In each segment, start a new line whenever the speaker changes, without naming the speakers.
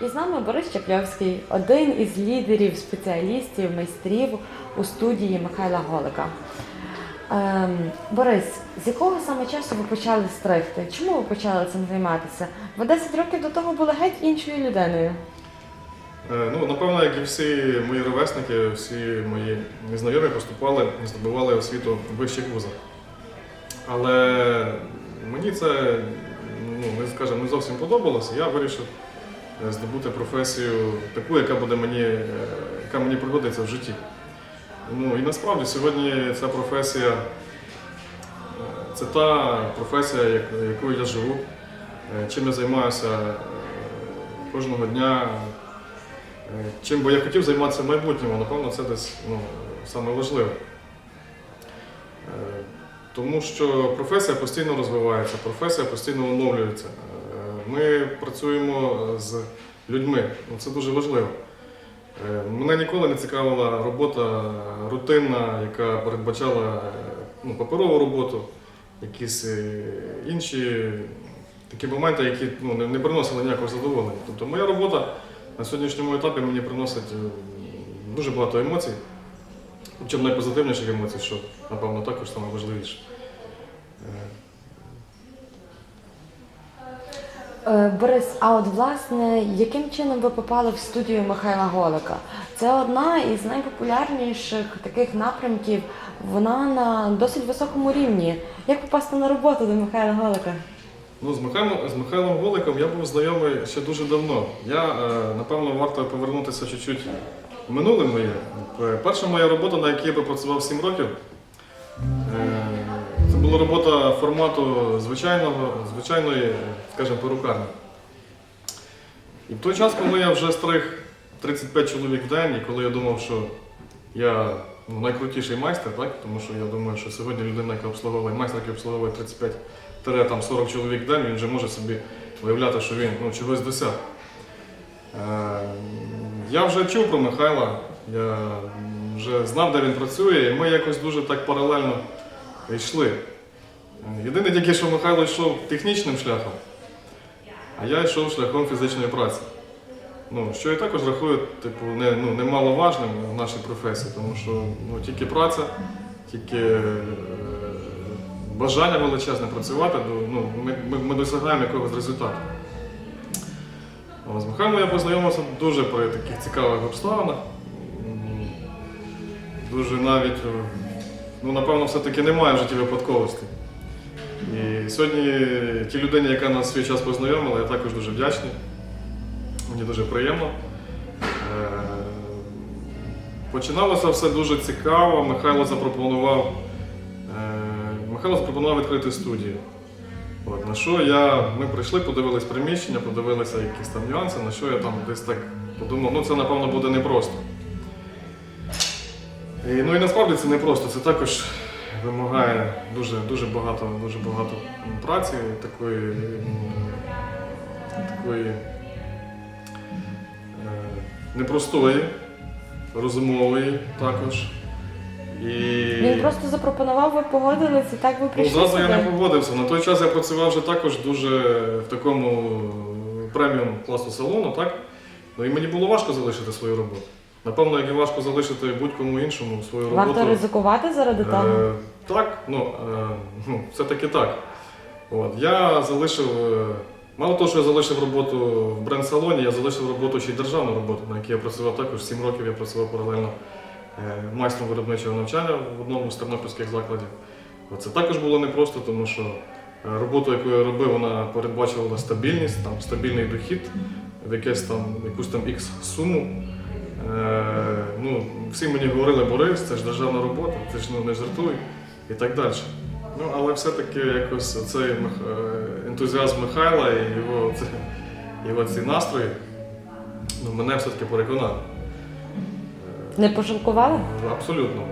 І з нами Борис Чапльовський, один із лідерів, спеціалістів, майстрів у студії Михайла Голика. Ем, Борис, з якого саме часу ви почали стригти? Чому ви почали цим займатися? Ви 10 років до того були геть іншою людиною.
Е, Ну, напевно, як і всі мої ровесники, всі мої незнайомі поступали, і здобували освіту в вищих вузах. Але мені це, ну, скажімо, не зовсім подобалося. Я вирішив здобути професію таку, яка буде мені, е, яка мені пригодиться в житті. Ну і насправді сьогодні ця професія е, це та професія, як- якою я живу, е, чим я займаюся е, кожного дня. Е, Чим би я хотів займатися в майбутньому, напевно, це десь ну, саме важливе. Е, Тому що професія постійно розвивається, професія постійно оновлюється. Ми працюємо з людьми, ну, це дуже важливо. Е, Мене ніколи не цікавила робота рутинна, яка передбачала ну, паперову роботу, якісь е, інші такі моменти, які ну, не- не приносили ніякого задоволення. Тобто моя робота на сьогоднішньому етапі мені приносить е, дуже багато емоцій, причому найпозитивніших емоцій, що, напевно, також найважливіше. Е,
Е, Борис, а от власне, яким чином ви попали в студію Михайла Голика? Це одна із найпопулярніших таких напрямків. Вона на досить високому рівні. Як попасти на роботу до Михайла Голика?
Ну, з Михайлом, з Михайлом Голиком я був знайомий ще дуже давно. Я, е, напевно, варто повернутися чуть-чуть в минуле моє. Е, Перша моя робота, на якій я попрацював 7 років, е, була робота формату звичайного, звичайної, скажімо, перукарні. І в той час, коли я вже стриг 35 чоловік в день, і коли я думав, що я ну, найкрутіший майстер, так? тому що я думаю, що сьогодні людина, яка обслуговує майстер, який обслуговує 35-40 чоловік в день, він вже може собі уявляти, що він ну, чогось досяг. Е, я вже чув про Михайла, я вже знав, де він працює, і ми якось дуже так паралельно йшли. Єдине тільки, що Михайло йшов технічним шляхом, а я йшов шляхом фізичної праці. Ну, що я також рахую типу, не, ну, немаловажним в нашій професії, тому що ну, тільки праця, тільки е, бажання величезне працювати, ну, ми, ми, ми досягаємо якогось результату. З Михайлом я познайомився дуже при таких цікавих обставинах. Дуже навіть, е, ну, напевно, все-таки немає в житті випадковостей. І сьогодні тій людині, яка нас свій час познайомила, я також дуже вдячний. Мені дуже приємно. Е, Починалося все дуже цікаво. Михайло запропонував, е, Михайло запропонував відкрити студію. От, на що я, ми прийшли, подивились приміщення, подивилися якісь там нюанси, на що я там десь так подумав, ну це напевно буде непросто. І, ну і насправді це непросто, це також вимагає дуже, дуже багато, дуже багато праці, такої, такої е, непростої, розумової також. І...
Він просто запропонував, ви погодились, і так ви
Ну,
прийшли
зразу я не погодився. На той час я працював вже також дуже в такому преміум класу салону, так? Ну і мені було важко залишити свою роботу. Напевно, як і важко залишити будь-кому іншому свою роботу.
Варто ризикувати заради того.
Е, так, ну, е, ну, все-таки так. От, я залишив, е, мало того, що я залишив роботу в бренд-салоні, я залишив роботу ще й державну роботу, на якій я працював також 7 років, я працював паралельно е, майстром виробничого навчання в одному з тернопільських закладів. От Це також було непросто, тому що е, робота, яку я робив, вона передбачувала стабільність, там, стабільний дохід, в якесь там, якусь там X суму. Е, ну, всі мені говорили, Борис, це ж державна робота, ти ж ну, не жартуй і так далі. Ну, але все-таки якось цей е, ентузіазм Михайла і його, це, його ці настрої ну, мене все-таки переконав.
Не пожалкували?
Абсолютно.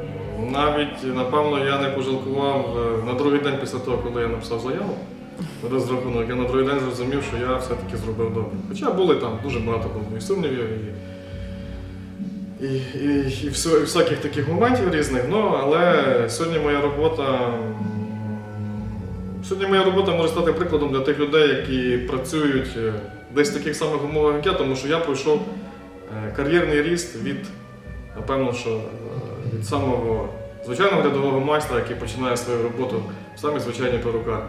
Навіть, напевно, я не пожалкував е, на другий день після того, коли я написав заяву. Розрахунок, я на другий день зрозумів, що я все-таки зробив добре. Хоча були там дуже багато сумнівів, і, і, і, і, все, і всяких таких моментів різних. Ну, але сьогодні моя робота. Сьогодні моя робота може стати прикладом для тих людей, які працюють е, десь в таких самих умовах, як я, тому що я пройшов е, кар'єрний ріст від, напевно, що е, від самого звичайного рядового майстра, який починає свою роботу в самій звичайній перукарні.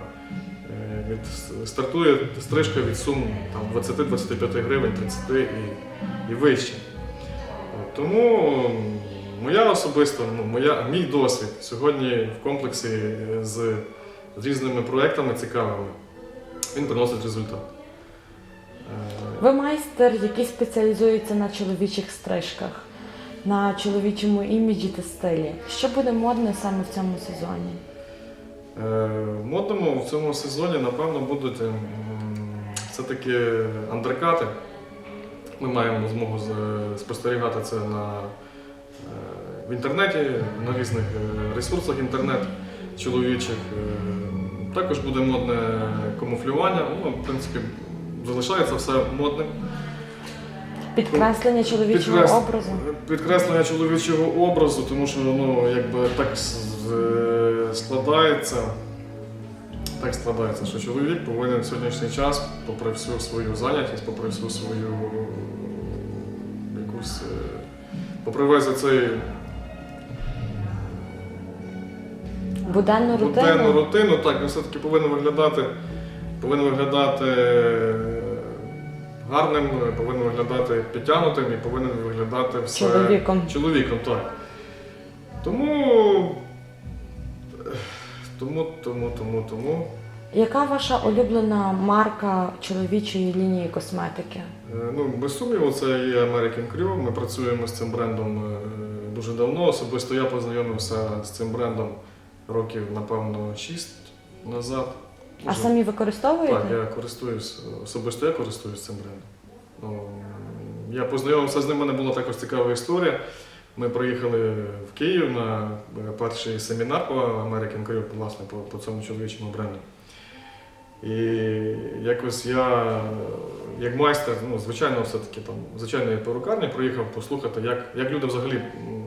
Від, стартує стрижка від сум 20-25 гривень, 30 і, і вище. Тому моя особиста, ну, моя, мій досвід сьогодні в комплексі е, з, з різними проектами цікавими, він приносить результат. Е,
Ви майстер, який спеціалізується на чоловічих стрижках, на чоловічому іміджі та стилі. Що буде модно саме в цьому сезоні?
Е, В модному в цьому сезоні, напевно, будуть ем, все-таки андеркати. Ми маємо змогу спостерігати це на, е, в інтернеті, на різних е, ресурсах інтернет чоловічих. Е, Також буде модне камуфлювання. Ну, в принципі, залишається все модним.
Підкреслення чоловічого
Підкрес-
образу.
Підкреслення чоловічого образу, тому що ну, якби так складається, так складається, що чоловік повинен в сьогоднішній час, попри всю свою зайнятість, попри всю свою якусь, е, попри весь цей
Буденну
буденну
рутину.
рутину, так, він все-таки повинен виглядати, повинен виглядати е, гарним, повинен виглядати підтягнутим і повинен виглядати все
Чоловіком.
чоловіком, так. Тому. Тому, тому, тому, тому.
Яка ваша улюблена марка чоловічої лінії косметики?
Е, Ну, без сумніву, це є American Crew. Ми працюємо з цим брендом е, дуже давно. Особисто я познайомився з цим брендом років, напевно, 6 назад.
А самі використовуєте?
Так, я користуюсь, особисто я користуюсь цим брендом. Ну, я познайомився з ним, у мене була також цікава історія. Ми приїхали в Київ на е, перший семінар по American Crew, власне, по, по цьому чоловічому бренду. І якось я, як майстер, ну, звичайно, все-таки там, звичайної перукарні, приїхав послухати, як, як люди взагалі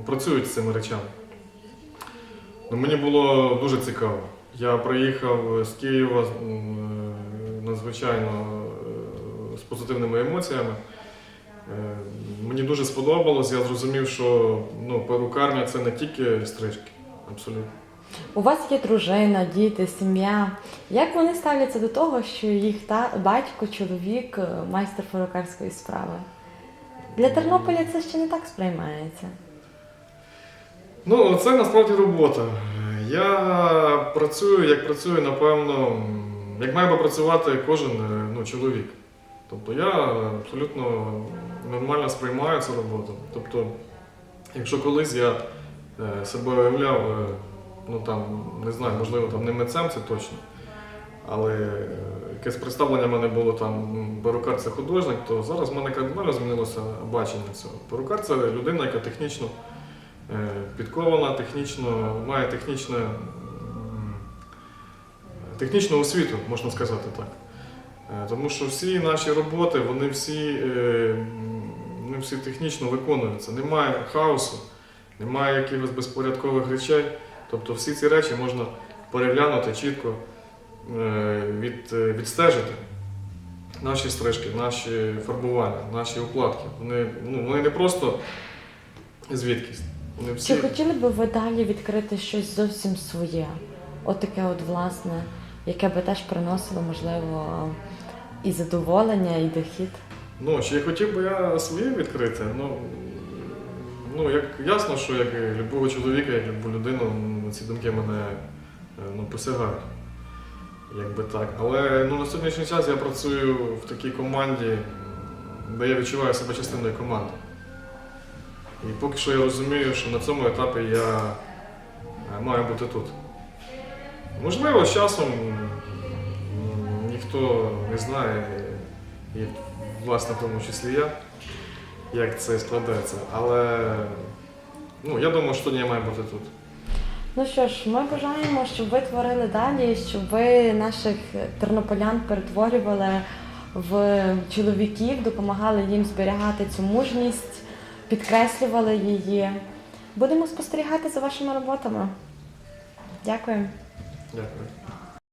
працюють з цими речами. Ну, мені було дуже цікаво. Я приїхав з Києва е, надзвичайно е, з позитивними емоціями. Е, Мені дуже сподобалось, я зрозумів, що ну, перукарня це не тільки стрижки, абсолютно.
У вас є дружина, діти, сім'я. Як вони ставляться до того, що їх та батько, чоловік, е, майстер перукарської справи? Для Тернополя це ще не так сприймається.
Ну, це насправді робота. Я працюю, як працює, напевно, як має би працювати кожен е, ну, чоловік. Тобто я абсолютно нормально сприймаю цю роботу. Тобто, якщо колись я е, себе уявляв, е, ну там, не знаю, можливо, там не митцем, це точно. Але якесь представлення в мене було там перукар це художник, то зараз в мене кардинально змінилося бачення цього. Перукар це людина, яка технічно е, підкована, технічно, має технічне, технічну освіту, можна сказати так. Тому що всі наші роботи, вони всі, вони всі технічно виконуються. Немає хаосу, немає якихось безпорядкових речей. Тобто всі ці речі можна переглянути чітко, е, від, е, відстежити. Наші стрижки, наші фарбування, наші укладки. Вони, ну, вони не просто звідкись. Вони всі...
Чи хотіли б ви далі відкрити щось зовсім своє? От от власне, яке би теж приносило, можливо, і задоволення, і дохід?
Ну, чи хотів би я своє відкрити? Ну, ну як ясно, що як любого чоловіка, як любу людину, ці думки мене е, ну, посягають. Якби так. Але ну, на сьогоднішній час я працюю в такій команді, де я відчуваю себе частиною команди. І поки що я розумію, що на цьому етапі я е, маю бути тут. Можливо, з часом ніхто не знає, власне в тому числі я, як це складеться. Але ну, я думаю, що я маю бути тут.
Ну що ж, ми бажаємо, щоб ви творили далі, щоб ви наших тернополян перетворювали в чоловіків, допомагали їм зберігати цю мужність, підкреслювали її. Будемо спостерігати за вашими роботами. Дякую.
Дякую.